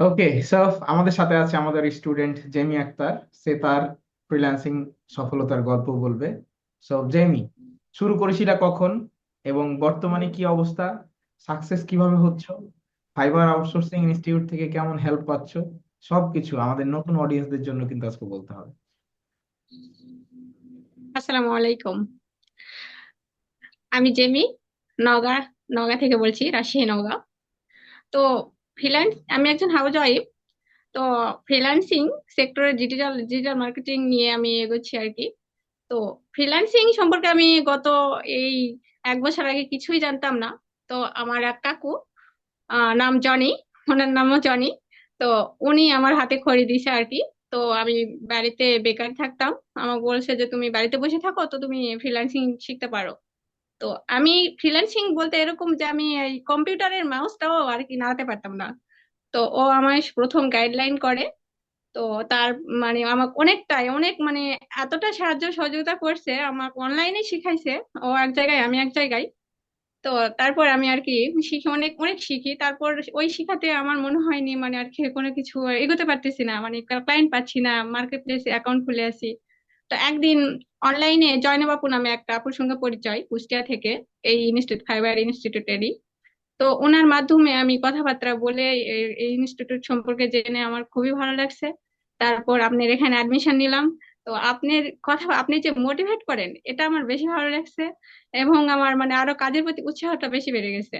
Okay so আমাদের সাথে আছে আমাদের স্টুডেন্ট জেমি আক্তার সে তার ফ্রিল্যান্সিং সফলতার গল্প বলবে। সো জেমি শুরু করেছিলা কখন এবং বর্তমানে কি অবস্থা? সাকসেস কীভাবে হচ্ছ? ফাইবার আউটসোর্সিং ইনস্টিটিউট থেকে কেমন হেল্প পাচ্ছ? সবকিছু আমাদের নতুন অডিয়েন্সদের জন্য কিন্তু আজকে বলতে হবে। আসসালামু আলাইকুম। আমি জেমি নওগাঁ নওগাঁ থেকে বলছি, রাজশাহী নওগাঁ তো ফ্রিল্যান্স আমি একজন হাউস ওয়াইফ তো ফ্রিল্যান্সিং সেক্টরে ডিজিটাল ডিজিটাল মার্কেটিং নিয়ে আমি এগোচ্ছি আর কি। তো ফ্রিল্যান্সিং সম্পর্কে আমি গত এই এক বছর আগে কিছুই জানতাম না। তো আমার এক কাকু নাম জনি, ওনার নামও জনি, তো উনি আমার হাতে খড়ি দিছে আর কি। তো আমি বাড়িতে বেকার থাকতাম। আমাকে বলছে যে, তুমি বাড়িতে বসে থাকো তো তুমি ফ্রিল্যান্সিং শিখতে পারো। তো আমি ফ্রিল্যান্সিং বলতে এরকম যে আমি এই কম্পিউটারের মাউসটাও আর কি নাড়াতে পারতাম না। তো ও আমায় প্রথম গাইডলাইন করে। তো তার মানে আমাকে অনেকটাই, অনেক মানে এতটা সাহায্য সহযোগিতা করছে, আমাকে অনলাইনে শিখাইছে। ও এক জায়গায়, আমি এক জায়গায়। তো তারপর আমি আর কি শিখে, অনেক অনেক শিখি। তারপর ওই শিখাতে আমার মনে হয়নি মানে আর কি কোনো কিছু এগোতে পারতেছি না। মানে ক্লায়েন্ট পাচ্ছি না মার্কেট প্লেসে অ্যাকাউন্ট খুলে আসি তো একদিন অনলাইনে জয়নাব আপু নামে একটা আপুর সঙ্গে পরিচয়, কুষ্টিয়া থেকে, এই ইনস্টিটিউট ফাইবার ইনস্টিটিউটেরই তো ওনার মাধ্যমে আমি কথাবার্তা বলে এই ইনস্টিটিউট সম্পর্কে জেনে আমার খুবই ভালো লাগছে। তারপর আপনার এখানে অ্যাডমিশন নিলাম। তো আপনার কথা, আপনি যে মোটিভেট করেন, এটা আমার বেশি ভালো লাগছে এবং আমার মানে আরও কাজের প্রতি উৎসাহটা বেশি বেড়ে গেছে।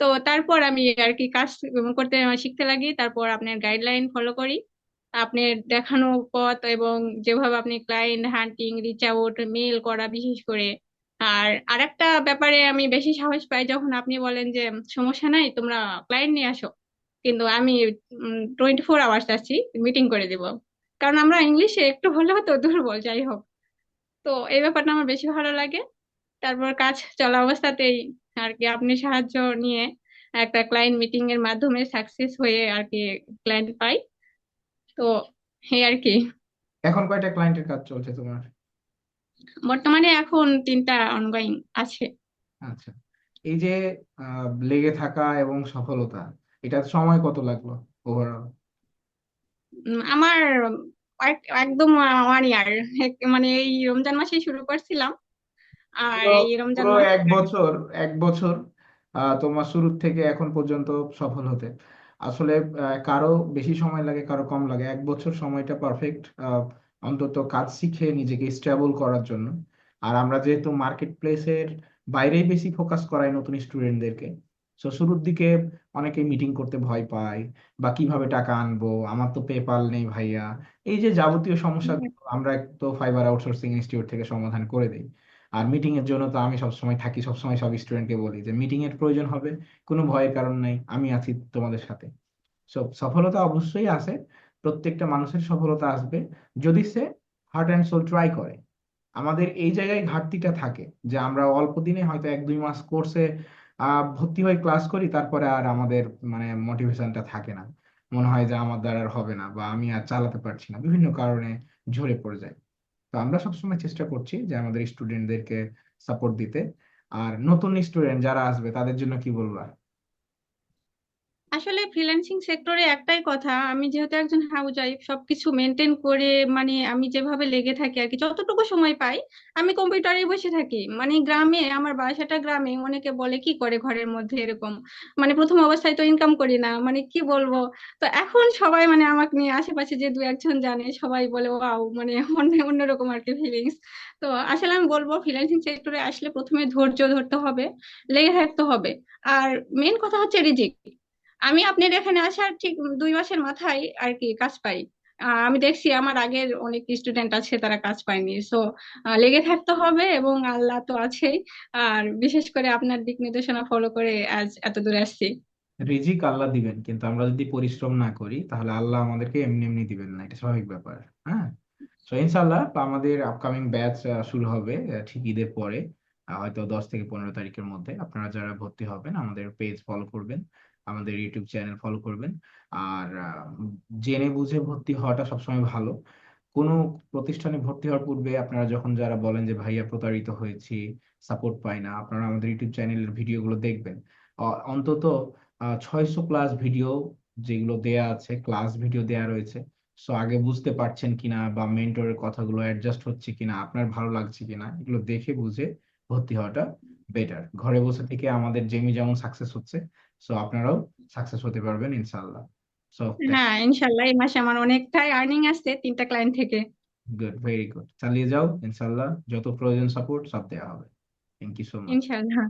তো তারপর আমি আর কি কাজ করতে, শিখতে লাগি। তারপর আপনার গাইডলাইন ফলো করি। আপনার দেখানো পথ এবং যেভাবে আপনি client hunting reach out mail করা বিশেষ করে। আর আরেকটা ব্যাপারে আমি বেশি সাহস পাই যখন আপনি বলেন যে, সমস্যা নাই, তোমরা ক্লায়েন্ট নিয়ে আসো। কিন্তু আমি টোয়েন্টি ফোর আওয়ার্স আছি মিটিং করে দিব। কারণ আমরা ইংলিশে একটু হলেও তো দুর্বল, যাই হোক। তো এই ব্যাপারটা আমার বেশি ভালো লাগে। তারপর কাজ চলা অবস্থাতেই আর কি আপনি সাহায্য নিয়ে একটা ক্লায়েন্ট মিটিং এর মাধ্যমে সাকসেস হয়ে আর কি ক্লায়েন্ট পাই। তো এই আর কি। এখন কয়টা ক্লায়েন্টের কাজ চলছে তোমার? বর্তমানে এখন তিনটা অনগোয়িং আছে। আচ্ছা এই যে লেগে থাকা এবং সফলতা এটা সময় কত লাগল ওভারঅল আমার এক- একদম ওয়ান ইয়ার মানে এই রমজান মাসেই শুরু করছিলাম। আর এই রমজান পুরো মাস এক বছর এক বছর তোমার শুরু থেকে এখন পর্যন্ত সফল হতে। আসলে কারও বেশি সময় লাগে কারও কম লাগে। এক বছর সময়টা পারফেক্ট অন্তত কাজ শিখে নিজেকে স্টেবল করার জন্য। আর আমরা যেহেতু মার্কেট প্লেসের বাইরেই বেশি ফোকাস করাই নতুন স্টুডেন্টদেরকে তো শুরুর দিকে অনেকে মিটিং করতে ভয় পায় বা কীভাবে টাকা আনব? আমার তো পেপাল নেই ভাইয়া। এই যে যাবতীয় সমস্যাগুলো আমরা তো ফাইবার আউটসোর্সিং ইনস্টিটিউট থেকে সমাধান করে দিই। আর মিটিং এর জন্য তো আমি সবসময় থাকি, সবসময় সব স্টুডেন্টকে বলি যে মিটিং এর প্রয়োজন হবে, কোনো ভয়ের কারণ নাই, আমি আছি তোমাদের সাথে। সো সফলতা অবশ্যই আসে প্রত্যেকটা মানুষের সফলতা আসবে, যদি সে হার্ট অ্যান্ড সোল ট্রাই করে। আমাদের এই জায়গায় ঘাটতিটা থাকে যে আমরা অল্প দিনে হয়তো এক, দুই মাস কোর্সে ভর্তি হয়ে ক্লাস করি, তারপরে আর আমাদের মানে মোটিভেশনটা থাকে না। মনে হয় যে আমার দ্বারা হবে না বা আমি আর চালাতে পারছি না। বিভিন্ন কারণে ঝরে পড়ে যায় তো আমরা সবসময় চেষ্টা করছি যে আমাদের স্টুডেন্টদেরকে সাপোর্ট দিতে। আর নতুন স্টুডেন্ট যারা আসবে তাদের জন্য কি বলবা আসলে ফ্রিল্যান্সিং সেক্টরে একটাই কথা, আমি যেহেতু একজন হাউস ওয়াইফ সবকিছু মেনটেন করে মানে আমি যেভাবে লেগে থাকি আর কি, যতটুকু সময় পাই, আমি কম্পিউটারে বসে থাকি। মানে গ্রামে, আমার বাসাটা গ্রামে, অনেকে বলে, কি করে ঘরের মধ্যে এরকম? মানে প্রথম অবস্থায় তো ইনকাম করি না মানে কি বলব? তো এখন সবাই মানে আমাকে নিয়ে, আশেপাশে যে দু একজন জানে, সবাই বলে, ওয়াও! মানে অন্য, অন্যরকম আর কি ফিলিংস তো আসলে আমি বলব ফ্রিল্যান্সিং সেক্টরে আসলে প্রথমে ধৈর্য ধরতে হবে, লেগে থাকতে হবে। আর মেন কথা হচ্ছে রিজিক। আমি আপনার এখানে আসার ঠিক দুই মাসের মাথায় আর কি কাজ পাই। আমি দেখছি আমার আগের অনেক স্টুডেন্ট আছে, তারা কাজ পায়নি। সো লেগে থাকতে হবে এবং আল্লাহ তো আছেই। আর বিশেষ করে আপনার দিক নির্দেশনা ফলো করে আজ এত দূরে আসছি। রিজিক আল্লাহ দিবেন, কিন্তু আমরা যদি পরিশ্রম না করি, তাহলে আল্লাহ আমাদেরকে এমনি এমনি দিবেন না। এটা স্বাভাবিক ব্যাপার হ্যাঁ? ইনশাল্লাহ আমাদের আপকামিং ব্যাচ শুরু হবে ঠিক ঈদের পরে হয়তো দশ থেকে পনেরো তারিখের মধ্যে। আপনারা যারা ভর্তি হবেন, আমাদের পেজ ফলো করবেন। আমাদের ইউটিউব চ্যানেল ফলো করবেন। আর জেনে বুঝে ভর্তি হওয়াটা সবসময় ভালো। কোনো প্রতিষ্ঠানে ভর্তি হওয়ার পূর্বে আপনারা যখন যারা বলেন যে, ভাইয়া, প্রতারিত হয়েছি সাপোর্ট পাই না, আপনারা আমাদের ইউটিউব চ্যানেলের ভিডিওগুলো দেখবেন। অন্তত ছয়শো প্লাস ভিডিও যেগুলো দেয়া আছে ক্লাস ভিডিও দেয়া রয়েছে। সো আগে বুঝতে পারছেন কিনা বা মেন্টরের কথাগুলো অ্যাডজাস্ট হচ্ছে কিনা, আপনার ভালো লাগছে কিনা, এগুলো দেখে বুঝে ভর্তি হওয়াটা বেটার ঘরে বসে থেকে আমাদের জেমি যেমন সাকসেস হচ্ছে সো আপনারাও সাকসেস হতে পারবেন ইনশাল্লাহ সো হ্যাঁ ইনশাল্লাহ এই মাসে আমার অনেকটাই আর্নিং আসছে তিনটা ক্লায়েন্ট থেকে। গুড ভেরি গুড চালিয়ে যাও ইনশাল্লাহ যত প্রয়োজন সাপোর্ট সব দেওয়া হবে। থ্যাংক ইউ সো মাচ ইনশাল্লাহ